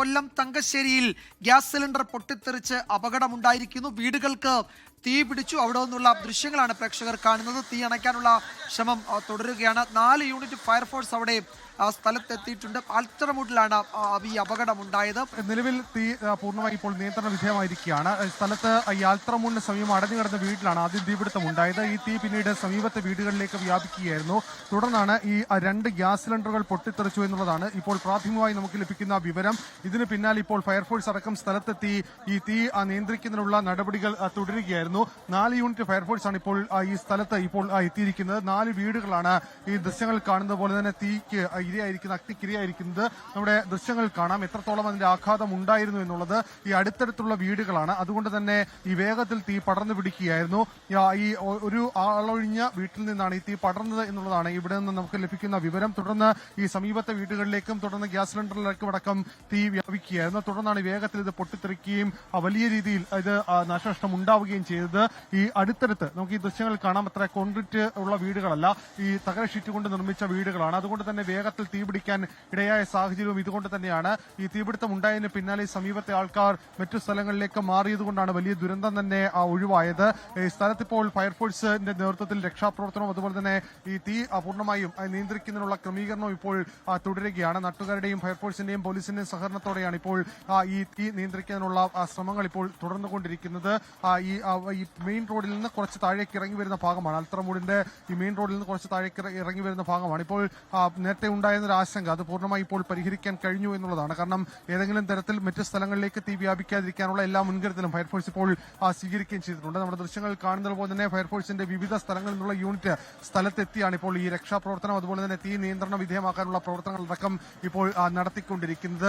കൊല്ലം തങ്കശ്ശേരിയിൽ gas cylinder പൊട്ടിത്തെറിച്ച് അപകടമുണ്ടായിരിക്കുന്നു. വീടുകൾക്ക് തീ പിടിച്ചു. അവിടെ നിന്നുള്ള ദൃശ്യങ്ങളാണ് പ്രേക്ഷകർ കാണുന്നത്. തീ അണയ്ക്കാനുള്ള ശ്രമം തുടരുകയാണ്. നാല് യൂണിറ്റ് ഫയർഫോഴ്സ് അവിടെ സ്ഥലത്തെത്തിയിട്ടുണ്ട്. ആൽത്തറമൂട്ടിലാണ് ഈ ഈ അപകടമുണ്ടായത്. നിലവിൽ തീ പൂർണമായി ഇപ്പോൾ നിയന്ത്രണ വിധേയമായിരിക്കുകയാണ്. സ്ഥലത്ത് ഈ അൽത്തറമൂടിന് സമീപം അടഞ്ഞു കിടന്ന വീട്ടിലാണ് ആദ്യം തീപിടുത്തം ഉണ്ടായത് ഈ തീ പിന്നീട് സമീപത്തെ വീടുകളിലേക്ക് വ്യാപിക്കുകയായിരുന്നു. തുടർന്നാണ് ഈ രണ്ട് ഗ്യാസ് സിലിണ്ടറുകൾ പൊട്ടിത്തെറിച്ചു എന്നുള്ളതാണ് ഇപ്പോൾ പ്രാഥമികമായി നമുക്ക് ലഭിക്കുന്ന വിവരം. ഇതിന് പിന്നാലെ ഇപ്പോൾ ഫയർഫോഴ്സ് അടക്കം സ്ഥലത്തെത്തി ഈ തീ നിയന്ത്രിക്കുന്നതിനുള്ള നടപടികൾ ആ, തുടരുകയായിരുന്നു നാല് യൂണിറ്റ് ഫയർഫോഴ്സ് ആണ് ഇപ്പോൾ ഈ സ്ഥലത്ത് ഇപ്പോൾ എത്തിയിരിക്കുന്നത്. നാല് വീടുകളാണ് ഈ ദൃശ്യങ്ങൾ കാണുന്നത്. പോലെ തന്നെ തീക്ക് ഇരയായിരിക്കുന്നത് ഇരയായിരിക്കുന്ന അഗ്നിക്കിരയായിരിക്കുന്നത് നമ്മുടെ ദൃശ്യങ്ങൾ കാണാം. എത്രത്തോളം അതിന്റെ ആഘാതം ഉണ്ടായിരുന്നു എന്നുള്ളത് ഈ അടുത്തടുത്തുള്ള വീടുകളാണ്. അതുകൊണ്ട് തന്നെ ഈ വേഗത്തിൽ തീ പടർന്നു പിടിക്കുകയായിരുന്നു. ഈ, ഒരു ആളൊഴിഞ്ഞ വീട്ടിൽ നിന്നാണ് ഈ തീ പടർന്നത് എന്നുള്ളതാണ് ഇവിടെ നിന്ന് നമുക്ക് ലഭിക്കുന്ന വിവരം. തുടർന്ന് ഈ സമീപത്തെ വീടുകളിലേക്കും തുടർന്ന് ഗ്യാസ് സിലിണ്ടറിലേക്കും അടക്കം തീ വ്യാപിക്കുകയായിരുന്നു. തുടർന്നാണ് വേഗത്തിൽ ഇത് പൊട്ടിത്തെറിക്കുകയും വലിയ രീതിയിൽ ഇത് നാശനഷ്ടം ഉണ്ടാവുകയും ചെയ്തത് ഈ അടുത്തടുത്ത് നമുക്ക് ഈ ദൃശ്യങ്ങൾ കാണാം അത്ര കോൺക്രീറ്റ് ഉള്ള വീടുകളല്ല. ഈ തകര ഷീറ്റ് കൊണ്ട് നിർമ്മിച്ച വീടുകളാണ്. അതുകൊണ്ട് തന്നെ വേഗത്തിൽ തീപിടിക്കാൻ ഇടയായ സാഹചര്യവും ഇതുകൊണ്ട് തന്നെയാണ്. ഈ തീപിടുത്തം ഉണ്ടായതിന് പിന്നാലെ സമീപത്തെ ആൾക്കാർ മറ്റു സ്ഥലങ്ങളിലേക്ക് മാറിയതുകൊണ്ടാണ് വലിയ ദുരന്തം തന്നെ ഒഴിവായത്. സ്ഥലത്തിപ്പോൾ ഫയർഫോഴ്സിന്റെ നേതൃത്വത്തിൽ രക്ഷാപ്രവർത്തനവും അതുപോലെ തന്നെ ഈ തീ പൂർണമായും നിയന്ത്രിക്കുന്നതിനുള്ള ക്രമീകരണവും ഇപ്പോൾ തുടരുകയാണ്. നാട്ടുകാരുടെയും ഫയർഫോഴ്സിന്റെയും പോലീസിന്റെയും സഹകരണത്തോടെയാണ് ഇപ്പോൾ ഈ തീ നിയന്ത്രിക്കാനുള്ള ശ്രമങ്ങൾ ഇപ്പോൾ തുടർന്നുകൊണ്ടിരിക്കുന്നത്. ഈ ഈ മെയിൻ റോഡിൽ നിന്ന് കുറച്ച് താഴേക്ക് ഇറങ്ങി വരുന്ന ഭാഗമാണ്. അൽത്തറമൂടിന്റെ ഈ മെയിൻ റോഡിൽ നിന്ന് കുറച്ച് താഴേക്ക് ഇറങ്ങി വരുന്ന ഭാഗമാണ്. ഇപ്പോൾ നേരത്തെ ഉണ്ടായിരുന്ന ഒരു ആശങ്ക അത് പൂർണമായി ഇപ്പോൾ പരിഹരിക്കാൻ കഴിഞ്ഞു എന്നുള്ളതാണ്. കാരണം ഏതെങ്കിലും തരത്തിൽ മറ്റ് സ്ഥലങ്ങളിലേക്ക് തീ വ്യാപിക്കാതിരിക്കാനുള്ള എല്ലാ മുൻകരുതലും ഫയർഫോഴ്സ് ഇപ്പോൾ സ്വീകരിക്കുകയും ചെയ്തിട്ടുണ്ട്. നമ്മുടെ ദൃശ്യങ്ങൾ കാണുന്നത് പോലെ തന്നെ ഫയർഫോഴ്സിന്റെ വിവിധ സ്ഥലങ്ങളിൽ നിന്നുള്ള യൂണിറ്റ് സ്ഥലത്തെത്തിയാണ് ഇപ്പോൾ ഈ രക്ഷാപ്രവർത്തനം. അതുപോലെ തന്നെ തീ നിയന്ത്രണ വിധേയമാക്കാനുള്ള പ്രവർത്തനങ്ങളടക്കം ഇപ്പോൾ നടത്തിക്കൊണ്ടിരിക്കുന്നത്.